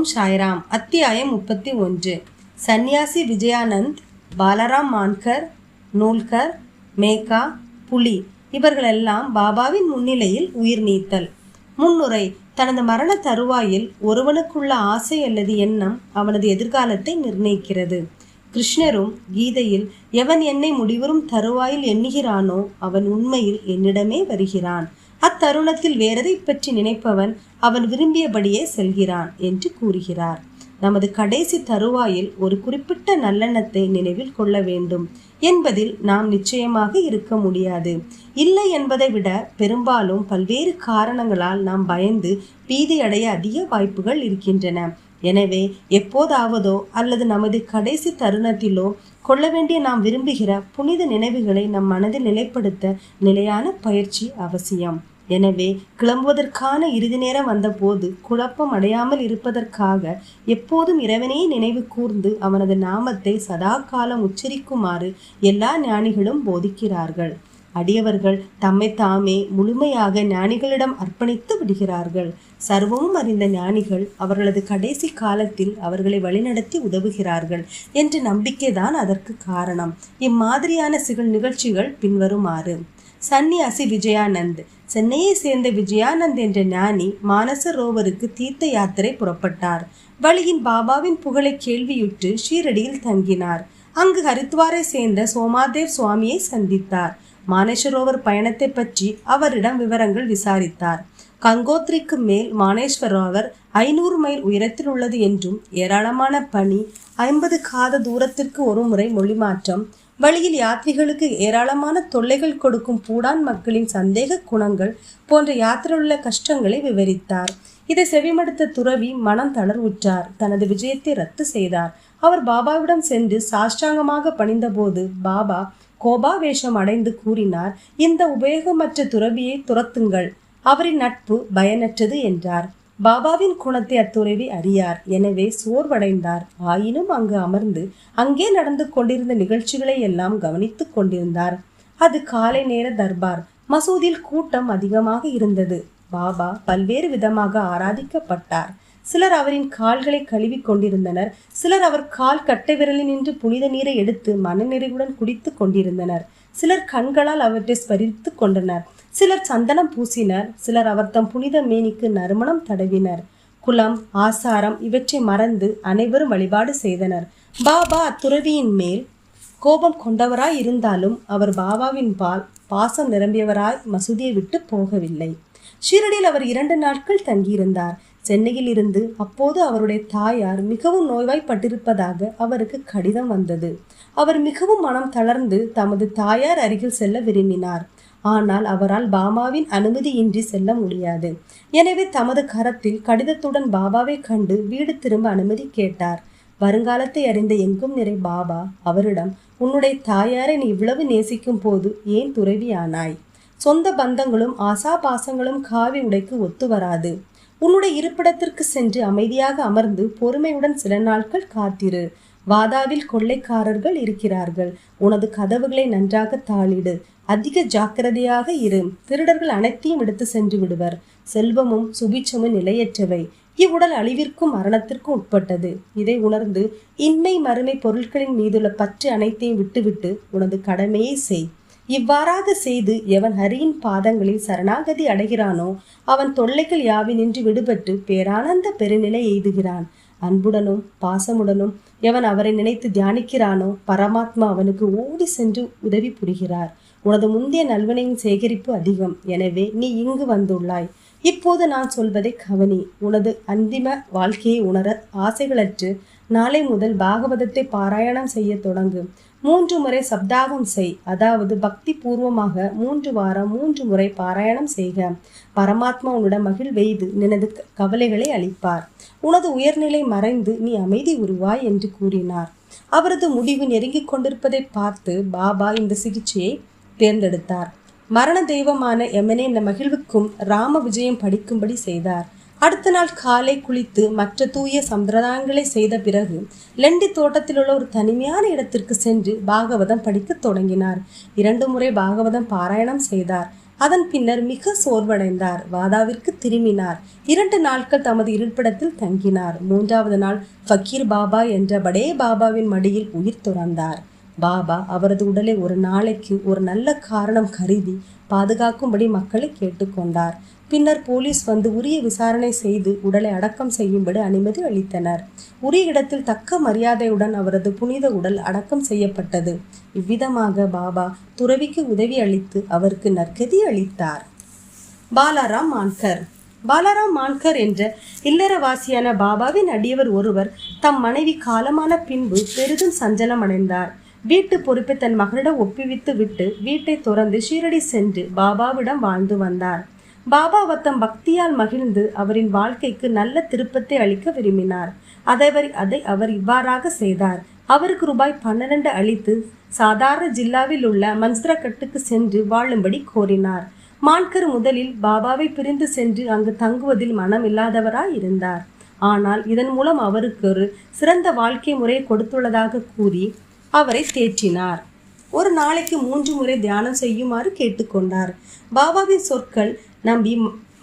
ஓம் சாய்ராம் அத்தியாயம் முப்பத்தி ஒன்று. சன்னியாசி விஜயானந்த் பாலராம் மான்கர் நூல்கர் மேகா புலி இவர்களெல்லாம் பாபாவின் முன்னிலையில் உயிர் நீத்தல். முன்னுரை தனது மரண தருவாயில் ஒருவனுக்குள்ள ஆசை அல்லது எண்ணம் அவனது எதிர்காலத்தை நிர்ணயிக்கிறது. கிருஷ்ணரும் கீதையில் எவன் என்னை முடிவரும் தருவாயில் எண்ணுகிறானோ அவன் உண்மையில் என்னிடமே வருகிறான். அத்தருணத்தில் வேறதை பற்றி நினைப்பவன் அவன் விரும்பியபடியே செல்கிறான் என்று கூறுகிறார். நமது கடைசி தருவாயில் ஒரு குறிப்பிட்ட நல்லெண்ணத்தை நினைவில் கொள்ள வேண்டும். என்பதில் நாம் நிச்சயமாக இருக்க முடியாது. இல்லை என்பதை விட பெரும்பாலும் பல்வேறு காரணங்களால் நாம் பயந்து பீதியடைய அதிக வாய்ப்புகள் இருக்கின்றன. எனவே எப்போதாவதோ அல்லது நமது கடைசி தருணத்திலோ கொள்ள வேண்டிய நாம் விரும்புகிற புனித நினைவுகளை நம் மனதில் நிலைப்படுத்த நிலையான பயிற்சி அவசியம். எனவே கிளம்புவதற்கான இறுதி நேரம் வந்தபோது குழப்பம் அடையாமல் இருப்பதற்காக எப்போதும் இறைவனே நினைவு கூர்ந்து அவனது நாமத்தை சதா காலம் உச்சரிக்குமாறு எல்லா ஞானிகளும் போதிக்கிறார்கள். அடியவர்கள் தம்மை தாமே முழுமையாக ஞானிகளிடம் அர்ப்பணித்து விடுகிறார்கள். சர்வமும் அறிந்த ஞானிகள் அவர்களது கடைசி காலத்தில் அவர்களை வழிநடத்தி உதவுகிறார்கள் என்ற நம்பிக்கைதான் அதற்கு காரணம். இம்மாதிரியான சிகள் நிகழ்ச்சிகள் பின்வருமாறு. சன்னியாசி விஜயானந்த். சென்னையை சேர்ந்த விஜயானந்த் என்ற ஞானி மானசரோவருக்கு தீர்த்த யாத்திரை புறப்பட்டார். வழியின் பாபாவின் புகழை கேள்வியுற்று ஷீரடியில் தங்கினார். அங்கு ஹரித்வாரை சேர்ந்த சோமாதேவ் சுவாமியை சந்தித்தார். மானேஸ்வரோவர் பயணத்தை பற்றி அவரிடம் விவரங்கள் விசாரித்தார். கங்கோத்ரிக்கு மேல் மானேஸ்வரோவர் ஐநூறு மைல் உயரத்தில் உள்ளது என்றும் ஏராளமான பனி ஐம்பது காத தூரத்திற்கு ஒரு முறை மொழிமாற்றம் வழியில் யாத்ரிகளுக்கு ஏராளமான தொல்லைகள் கொடுக்கும் பூடான் மக்களின் சந்தேக குணங்கள் போன்ற யாத்திரையுள்ள கஷ்டங்களை விவரித்தார். இதை செவிமடுத்த துறவி மனம் தளர்வுற்றார். தனது விஜயத்தை ரத்து செய்தார். அவர் பாபாவிடம் சென்று சாஷ்டாங்கமாக பணிந்தபோது பாபா கோபாவேஷம் அடைந்து கூறினார் இந்த உபயோகமற்ற துறவியை துரத்துங்கள். அவரின் நட்பு பயனற்றது என்றார். பாபாவின் குணத்தை அத்துறவி அறியார். எனவே சோர்வடைந்தார். ஆயினும் அங்கு அமர்ந்து அங்கே நடந்து கொண்டிருந்த நிகழ்ச்சிகளை எல்லாம் கவனித்துக் கொண்டிருந்தார். அது காலை நேர தர்பார். மசூதியில் கூட்டம் அதிகமாக இருந்தது. பாபா பல்வேறு விதமாக ஆராதிக்கப்பட்டார். சிலர் அவரின் கால்களை கழுவி கொண்டிருந்தனர். சிலர் அவர் கால் கட்டை விரலில் நின்று புனித நீரை எடுத்து மனநிறைவுடன் குடித்து கொண்டிருந்தனர். சிலர் கண்களால் அவற்றை ஸ்பரித்து கொண்டனர். சிலர் சந்தனம் பூசினர் சிலர் அவர் தம் புனித மேனிக்கு நறுமணம் தடவினர். குலம் ஆசாரம் இவற்றை மறந்து அனைவரும் வழிபாடு செய்தனர். பாபா அத்துறவியின் மேல் கோபம் கொண்டவராய் இருந்தாலும் அவர் பாபாவின் பால் பாசம் நிரம்பியவராய் மசூதியை விட்டு போகவில்லை. ஷீரடியில் அவர் இரண்டு நாட்கள் தங்கியிருந்தார். சென்னையில் இருந்து அப்போது அவருடைய தாயார் மிகவும் நோய்வாய்ப்பட்டிருப்பதாக அவருக்கு கடிதம் வந்தது. அவர் மிகவும் மனம் தளர்ந்து தமது தாயார் அருகில் செல்ல விரும்பினார். ஆனால் அவரால் பாபாவின் அனுமதியின்றி செல்ல முடியாது. எனவே தமது கரத்தில் கடிதத்துடன் பாபாவை கண்டு வீடு திரும்ப அனுமதி கேட்டார். வருங்காலத்தை அறிந்த எங்கும் நிறை பாபா அவரிடம் உன்னுடைய தாயாரை நீ இவ்வளவு நேசிக்கும் போது ஏன் துறவியானாய்? சொந்த பந்தங்களும் ஆசாபாசங்களும் காவி உடைக்கு ஒத்து வராது. உன்னுடைய இருப்பிடத்திற்கு சென்று அமைதியாக அமர்ந்து பொறுமையுடன் சில நாட்கள் காத்திரு. வாதாவில் கொள்ளைக்காரர்கள் இருக்கிறார்கள். உனது கதவுகளை நன்றாக தாளிடு. அதிக ஜாக்கிரதையாக இரு. திருடர்கள் அனைத்தையும் எடுத்து சென்று விடுவர். செல்வமும் சுபிச்சமும் நிலையற்றவை. இவ்வுடல் அழிவிற்கும் மரணத்திற்கும் உட்பட்டது. இதை உணர்ந்து இன்மை மறுமை பொருட்களின் மீதுள்ள பற்று அனைத்தையும் விட்டுவிட்டு உனது கடமையை செய். இவ்வாறாக செய்து எவன் ஹரியின் பாதங்களில் சரணாகதி அடைகிறானோ அவன் தொல்லைகள் யாவினின்று விடுபட்டு பேரானந்த பெருநிலை எய்துகிறான். அன்புடனும் பாசமுடனும் எவன் அவரை நினைத்து தியானிக்கிறானோ பரமாத்மா அவனுக்கு ஓடி சென்று உதவி புரிகிறார். உனது முந்தைய நல்வனையின் சேகரிப்பு அதிகம். எனவே நீ இங்கு வந்துள்ளாய். இப்போது நான் சொல்வதை கவனி. உனது அந்திம வாழ்க்கையை உணர ஆசைகளற்று நாளை முதல் பாகவதத்தை பாராயணம் செய்ய தொடங்கு. மூன்று முறை சப்தாகம் செய். அதாவது பக்தி பூர்வமாக மூன்று வாரம் மூன்று முறை பாராயணம் செய்க. பரமாத்மா உன்னிடம் மகிழ்வெய்து நினது கவலைகளை அளிப்பார். உனது உயர்நிலை மறைந்து நீ அமைதி உருவாய் என்று கூறினார். அவரது முடிவு நெருங்கிக் கொண்டிருப்பதை பார்த்து பாபா இந்த சிகிச்சையை தேர்ந்தெடுத்தார். மரண தெய்வமான எமனே இந்த மகிழ்வுக்கும் ராம விஜயம் படிக்கும்படி செய்தார். அடுத்த நாள் காலை குளித்து மற்ற தூய சம்பிரதாயங்களை செய்த பிறகு லெண்டி தோட்டத்தில் உள்ள ஒரு தனிமையான இடத்திற்கு சென்று பாகவதம் படிக்கத் தொடங்கினார். இரண்டு முறை பாகவதம் பாராயணம் செய்தார். அதன் பின்னர் மிக சோர்வடைந்தார். வாதாவிற்கு திரும்பினார். இரண்டு நாட்கள் தமது இருப்பிடத்தில் தங்கினார். மூன்றாவது நாள் ஃபக்கீர் பாபா என்ற படே பாபாவின் மடியில் உயிர் துறந்தார். பாபா அவரது உடலை ஒரு நாளைக்கு ஒரு நல்ல காரணம் கருதி பாதுகாக்கும்படி மக்களை கேட்டுக்கொண்டார். பின்னர் போலீஸ் வந்து உரிய விசாரணை செய்து உடலை அடக்கம் செய்யும்படி அனுமதி அளித்தனர். உரிய இடத்தில் தக்க மரியாதையுடன் அவரது புனித உடல் அடக்கம் செய்யப்பட்டது. இவ்விதமாக பாபா துறவிக்கு உதவி அளித்து அவருக்கு நற்கதி அளித்தார். பாலாராம் மான்கர். பாலாராம் மான்கர் என்ற இல்லறவாசியான பாபாவின் அடியவர் ஒருவர் தம் மனைவி காலமான பின்பு பெரிதும் சஞ்சலம் அடைந்தார். வீட்டு பொறுப்பை தன் மகனிடம் ஒப்புவித்து விட்டு வீட்டை துறந்து ஷீரடி சென்று பாபாவிடம் வாழ்ந்து வந்தார். பாபா தம் பக்தியால் மகிழ்ந்து அவரின் வாழ்க்கைக்கு நல்ல திருப்பத்தை அளிக்க விரும்பினார். அதை அதை அவர் இவ்வாறாக செய்தார். அவருக்கு ரூபாய் பன்னிரண்டு அளித்து சாதாரண ஜில்லாவில் உள்ள மன்ஸ்ரக்கட்டுக்கு சென்று வாழும்படி கோரினார். மான்கர் முதலில் பாபாவை பிரிந்து சென்று அங்கு தங்குவதில் மனமில்லாதவராய் இருந்தார். ஆனால் இதன் மூலம் அவருக்கு ஒரு சிறந்த வாழ்க்கை முறையை கொடுத்துள்ளதாக கூறி அவரை தேற்றினார். ஒரு நாளைக்கு மூன்று முறை தியானம் செய்யுமாறு கேட்டுக்கொண்டார். பாபாவின் சொற்கள் நம்பி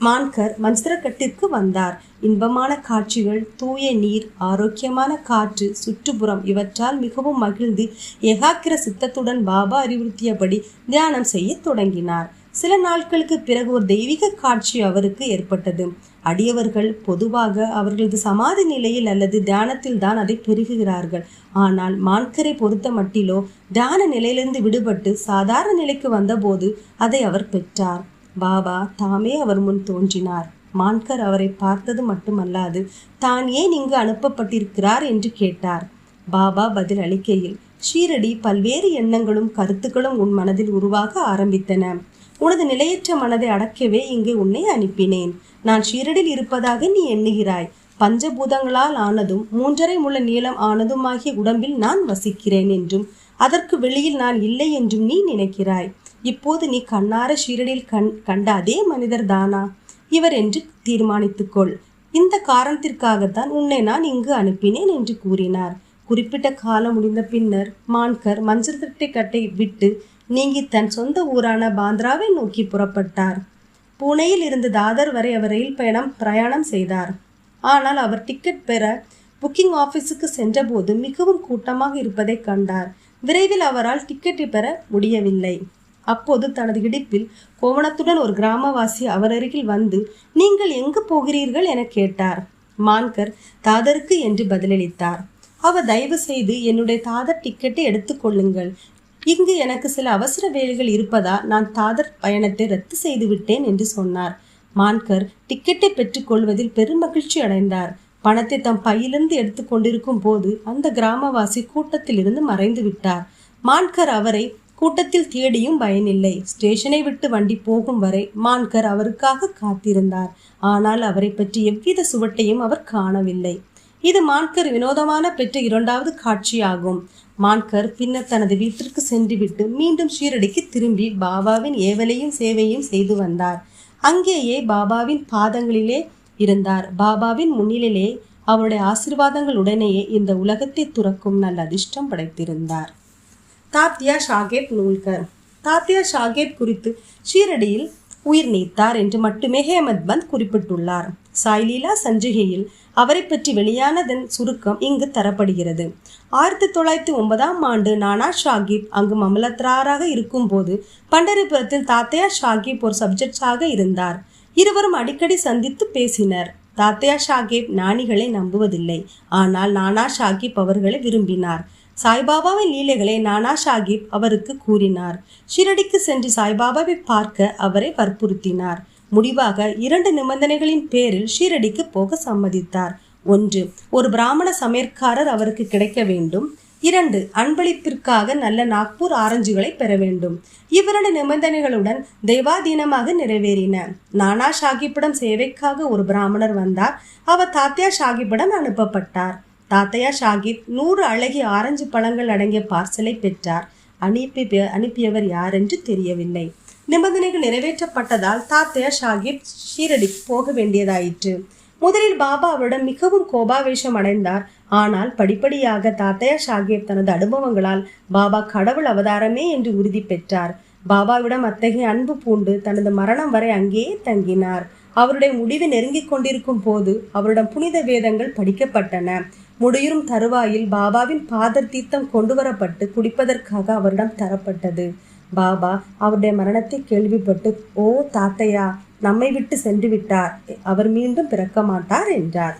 மான்கர் மன்சரக்கட்டிற்கு வந்தார். இன்பமான காட்சிகள் தூய நீர் ஆரோக்கியமான காற்று சுற்றுப்புறம் இவற்றால் மிகவும் மகிழ்ந்து ஏகாக்கிர சித்தத்துடன் பாபா அறிவுறுத்தியபடி தியானம் செய்ய தொடங்கினார். சில நாட்களுக்கு பிறகு ஒரு தெய்வீக காட்சி அவருக்கு ஏற்பட்டது. அடியவர்கள் பொதுவாக அவர்களது சமாதி நிலையில் அல்லது தியானத்தில் தான் அதை பெருகுகிறார்கள். ஆனால் மான்கரை பொறுத்த மட்டிலோ தியான நிலையிலிருந்து விடுபட்டு சாதாரண நிலைக்கு வந்தபோது அதை அவர் பெற்றார். பாபா தாமே அவர் முன் தோன்றினார். மான்கர் அவரை பார்த்தது மட்டுமல்லாது தான் ஏன் இங்கு அனுப்பப்பட்டிருக்கிறார் என்று கேட்டார். பாபா பதில் அளிக்கையில் ஷீரடி பல்வேறு எண்ணங்களும் கருத்துக்களும் உன் மனதில் உருவாக ஆரம்பித்தன. உனது நிலையற்ற மனதை அடக்கவே இங்கே உன்னை அனுப்பினேன். நான் ஷீரடில் இருப்பதாக நீ எண்ணுகிறாய். பஞ்சபூதங்களால் ஆனதும் மூன்றரை முள்ள நீளம் ஆனதுமாகிய உடம்பில் நான் வசிக்கிறேன் என்றும் அதற்கு வெளியில் நான் இல்லை என்றும் நீ நினைக்கிறாய். இப்போது நீ கண்ணார ஷீரடியில் கண் கண்ட அதே மனிதர் தானா? இவர் என்று தீர்மானித்துக்கொள். இந்த காரணத்திற்காகத்தான் உன்னை நான் இங்கு அனுப்பினேன் என்று கூறினார். குறிப்பிட்ட காலம் முடிந்த பின்னர் மான்கர் மஞ்சள் திட்டை கட்டை விட்டு நீங்கி தன் சொந்த ஊரான பாந்திராவை நோக்கி புறப்பட்டார். பூனேயில் இருந்து தாதர் வரை அவர் ரயில் பயணம் பிரயாணம் செய்தார். ஆனால் அவர் டிக்கெட் பெற புக்கிங் ஆஃபீஸுக்கு சென்றபோது மிகவும் கூட்டமாக இருப்பதை கண்டார். விரைவில் அவரால் டிக்கெட் பெற முடியவில்லை. அப்போது தனது இடிப்பில் கோவணத்துடன் ஒரு கிராமவாசி அவரருகில் வந்து நீங்கள் எங்கு போகிறீர்கள்? என கேட்டார். மான்கர் தாதருக்கு என்று பதிலளித்தார். அவர் தயவு செய்து என்னுடைய தாதர் டிக்கெட்டை எடுத்துக்கொள்ளுங்கள் இங்கு எனக்கு சில அவசர வேலைகள் இருப்பதா? நான் தாதர் பயணத்தை ரத்து செய்து விட்டேன் என்று சொன்னார். மான்கர் டிக்கெட்டை பெற்றுக்கொள்வதில் பெரும் மகிழ்ச்சி அடைந்தார். பணத்தை தம் பையிலிருந்து எடுத்துக்கொண்டிருக்கும் போது அந்த கிராமவாசி கூட்டத்திலிருந்து மறைந்து விட்டார். மான்கர் அவரை கூட்டத்தில் தேடியும் பயனில்லை. ஸ்டேஷனை விட்டு வண்டி போகும் வரை மான்கர் அவருக்காக காத்திருந்தார். ஆனால் அவரை பற்றி எவ்வித சுவட்டையும் அவர் காணவில்லை. இது மான்கர் வினோதமான பெற்ற இரண்டாவது காட்சியாகும். மான்கர் பின்னர் தனது வீட்டிற்கு சென்றுவிட்டு மீண்டும் ஷீரடிக்கு திரும்பி பாபாவின் ஏவலையும் சேவையும் செய்து வந்தார். அங்கேயே பாபாவின் பாதங்களிலே இருந்தார். பாபாவின் முன்னிலே அவருடைய ஆசிர்வாதங்களுடனேயே இந்த உலகத்தை துறக்கும் நல்ல அதிர்ஷ்டம் படைத்திருந்தார். தாத்தியா ஷாகேப் நூல்கர். தாத்தியா ஷாகேப் குறித்து ஷீரடியில் உயிர் நீத்தார் என்று மட்டுமே ஹேமத் பந்த் குறிப்பிட்டுள்ளார். சாய்லீலா சஞ்சிகையில் அவரை பற்றி வெளியானதன் சுருக்கம் இங்கு தரப்படுகிறது. ஆயிரத்தி தொள்ளாயிரத்தி ஒன்பதாம் ஆண்டு நானா ஷாகிப் அங்கு மமலத்ராராக இருக்கும்போது பண்டரிபுரத்தில் தாத்தையா ஷாகிப் ஒரு சப்ஜெக்டாக இருந்தார். இருவரும் அடிக்கடி சந்தித்து பேசினர். தாத்தையா ஷாகிப் ஞானிகளை நம்புவதில்லை. ஆனால் நானா ஷாகிப் அவர்களை விரும்பினார். சாய்பாபாவின் லீலைகளை நானா சாஹிப் அவருக்கு கூறினார். ஷிரடிக்கு சென்று சாய்பாபாவை பார்க்க அவரை வற்புறுத்தினார். முடிவாக இரண்டு நிபந்தனைகளின் பேரில் ஷீரடிக்கு போக சம்மதித்தார். ஒன்று ஒரு பிராமண சமையற்காரர் அவருக்கு கிடைக்க வேண்டும். இரண்டு அன்பளிப்பிற்காக நல்ல நாக்பூர் ஆரஞ்சுகளை பெற வேண்டும். இவ்விரண்டு நிபந்தனைகளுடன் தெய்வாதீனமாக நிறைவேறின. நானா ஷாகிப்பிடம் சேவைக்காக ஒரு பிராமணர் வந்தார். அவர் தாத்தியா ஷாகிப்பிடம் அனுப்பப்பட்டார். தாத்தையா ஷாகிப் நூறு அழகிய ஆரஞ்சு பழங்கள் அடங்கிய பார்சலை பெற்றார். அனுப்பி அனுப்பியவர் யார் என்று தெரியவில்லை. நிபந்தனைகள் நிறைவேற்றப்பட்டதால் தாத்தையா ஷாகிப் ஷீரடி போக வேண்டியதாயிற்று. முதலில் பாபா அவரிடம் மிகவும் கோபாவேஷம் அடைந்தார். ஆனால் படிப்படியாக தாத்தையா ஷாகிப் தனது அனுபவங்களால் பாபா கடவுள் அவதாரமே என்று உறுதி பெற்றார். பாபாவிடம் அத்தகைய அன்பு பூண்டு தனது மரணம் வரை அங்கேயே தங்கினார். அவருடைய முடிவு நெருங்கிக் கொண்டிருக்கும் போது அவரிடம் புனித வேதங்கள் படிக்கப்பட்டன. முடியும் தருவாயில் பாபாவின் பாதர் தீர்த்தம் கொண்டு வரப்பட்டு குடிப்பதற்காக அவரிடம் தரப்பட்டது. பாபா அவருடைய மரணத்தை கேள்விப்பட்டு ஓ தாத்தையா நம்மை விட்டு சென்று விட்டார். அவர் மீண்டும் பிறக்க மாட்டார் என்றார்.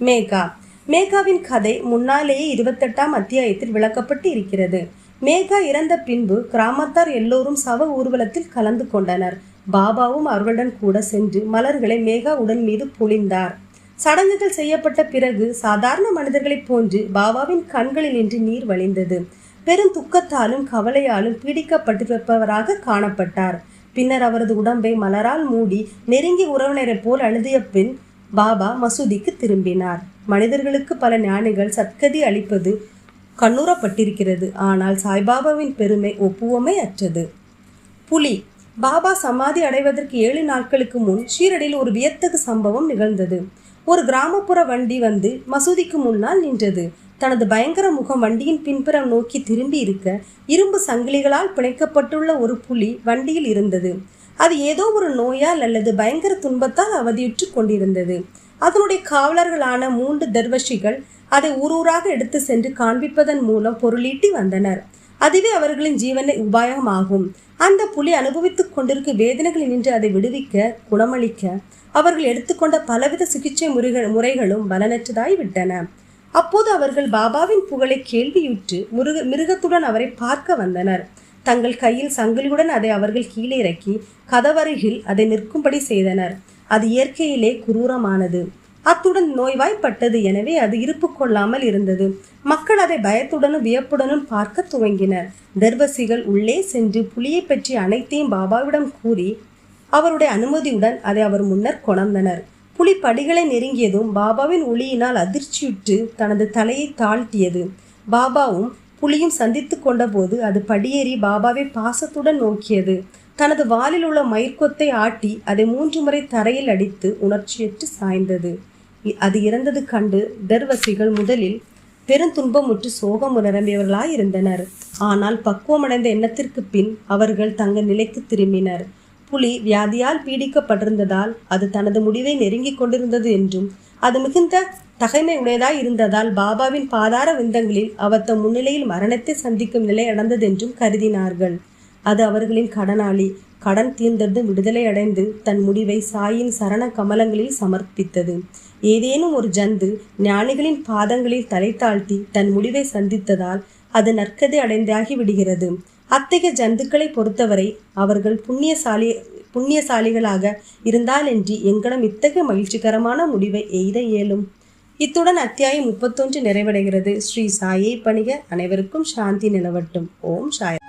மேகா. மேகாவின் கதை முன்னாலேயே இருபத்தெட்டாம் அத்தியாயத்தில் விளக்கப்பட்டு இருக்கிறது. மேகா இறந்த பின்பு கிராமத்தார் எல்லோரும் சவ ஊர்வலத்தில் கலந்து கொண்டனர். பாபாவும் அவர்களுடன் கூட சென்று மலர்களை மேகா உடல் மீது பொழிந்தார். சடங்குகள் செய்யப்பட்ட பிறகு சாதாரண மனிதர்களைப் போன்று பாபாவின் கண்களில் நின்று நீர் வழிந்தது. பெரும் துக்கத்தாலும் கவலையாலும் பீடிக்கப்பட்டிருப்பவராக காணப்பட்டார். பின்னர் அவரது உடம்பை மலரால் மூடி நெருங்கிய உறவினரைப் போல் அழுதிய பின் பாபா மசூதிக்கு திரும்பினார். மனிதர்களுக்கு பல ஞானிகள் சத்கதி அளிப்பது கண்ணுறப்பட்டிருக்கிறது. ஆனால் சாய்பாபாவின் பெருமை ஒப்புவமை அற்றது. புலி பாபா சமாதி அடைவதற்கு ஏழு நாட்களுக்கு முன் ஷீரடியில் ஒரு வியத்தகு சம்பவம் நிகழ்ந்தது. ஒரு கிராமப்புற வண்டி வந்து மசூதிக்கு முன்னால் நின்றது. தனது பயங்கர முகம் வண்டியின் பின்புறம் நோக்கி திரும்பி இருக்க இரும்பு சங்கிலிகளால் பிணைக்கப்பட்டுள்ள ஒரு புலி வண்டியில் இருந்தது. அது ஏதோ ஒரு நோயால் அல்லது பயங்கர துன்பத்தால் அவதியுற்று கொண்டிருந்தது. அதனுடைய காவலர்களான மூன்று தர்வஷிகள் அதை ஊரூராக எடுத்து சென்று காண்பிப்பதன் மூலம் பொருளீட்டி வந்தனர். அதுவே அவர்களின் ஜீவன உபாயமாகும். அந்த புலி அனுபவித்துக் கொண்டிருக்கும் வேதனைகளில் நின்று அதை விடுவிக்க குணமளிக்க அவர்கள் எடுத்துக்கொண்ட பலவித சிகிச்சை முறைகள் முறைகளும் பலனற்றதாய் விட்டன அப்போது அவர்கள் பாபாவின் புகழை கேள்வியுற்று முருக மிருகத்துடன் அவரை பார்க்க வந்தனர். தங்கள் கையில் சங்கிலியுடன் அதை அவர்கள் கீழே இறக்கி கதவருகில் அதை நிற்கும்படி செய்தனர். அது இயற்கையிலே குரூரமானது. அத்துடன் நோய்வாய்ப்பட்டது. எனவே அது இருப்பு கொள்ளாமல் இருந்தது. மக்கள் அதை பயத்துடனும் வியப்புடனும் பார்க்க துவங்கினர். தர்வசிகள் உள்ளே சென்று புலியை பற்றி அனைத்தையும் பாபாவிடம் கூறி அவருடைய அனுமதியுடன் அதை அவர் முன்னர் கொணர்ந்தனர். புலி படிகளை நெருங்கியதும் பாபாவின் ஒளியினால் அதிர்ச்சியுற்று தனது தலையை தாழ்த்தியது. பாபாவும் புலியும் சந்தித்து கொண்டபோது அது படியேறி பாபாவை பாசத்துடன் நோக்கியது. தனது வாலில் உள்ள மயிர்கொத்தை ஆட்டி அதை மூன்று முறை தரையில் அடித்து உணர்ச்சியற்று சாய்ந்தது. அது இறந்தது கண்டு தர்வசிகள் முதலில் பெருந்துன்பமுற்று சோகம் நிரம்பியவர்களாய் இருந்தனர் ஆனால் பக்குவமடைந்த எண்ணத்திற்கு பின் அவர்கள் தங்கள் நிலைக்கு திரும்பினர். புலி வியாதியால் பீடிக்கப்பட்டிருந்ததால் அது தனது முடிவை நெருங்கிக் கொண்டிருந்தது என்றும் அது மிகுந்த தகைமை உடையதாய் இருந்ததால் பாபாவின் பாதார விந்தங்களில் அவர் தம் முன்னிலையில் மரணத்தை சந்திக்கும் நிலை அடைந்ததென்றும் கருதினார்கள். அது அவர்களின் கடனாளி. கடன் தீர்ந்தது விடுதலை அடைந்து தன் முடிவை சாயின் சரண கமலங்களில் சமர்ப்பித்தது. ஏதேனும் ஒரு ஜந்து ஞானிகளின் பாதங்களில் தலை தாழ்த்தி தன் முடிவை சந்தித்ததால் அது நற்கதை அடைந்தாகி விடுகிறது. அத்தகைய ஜந்துக்களை பொறுத்தவரை அவர்கள் புண்ணியசாலி புண்ணியசாலிகளாக இருந்தாலன்றி எங்களிடம் இத்தகைய மகிழ்ச்சிகரமான முடிவை எய்த இயலும். இத்துடன் அத்தியாயம் முப்பத்தொன்று நிறைவடைகிறது. ஸ்ரீ சாயை பணிக. அனைவருக்கும் சாந்தி நிலவட்டும். ஓம் சாய்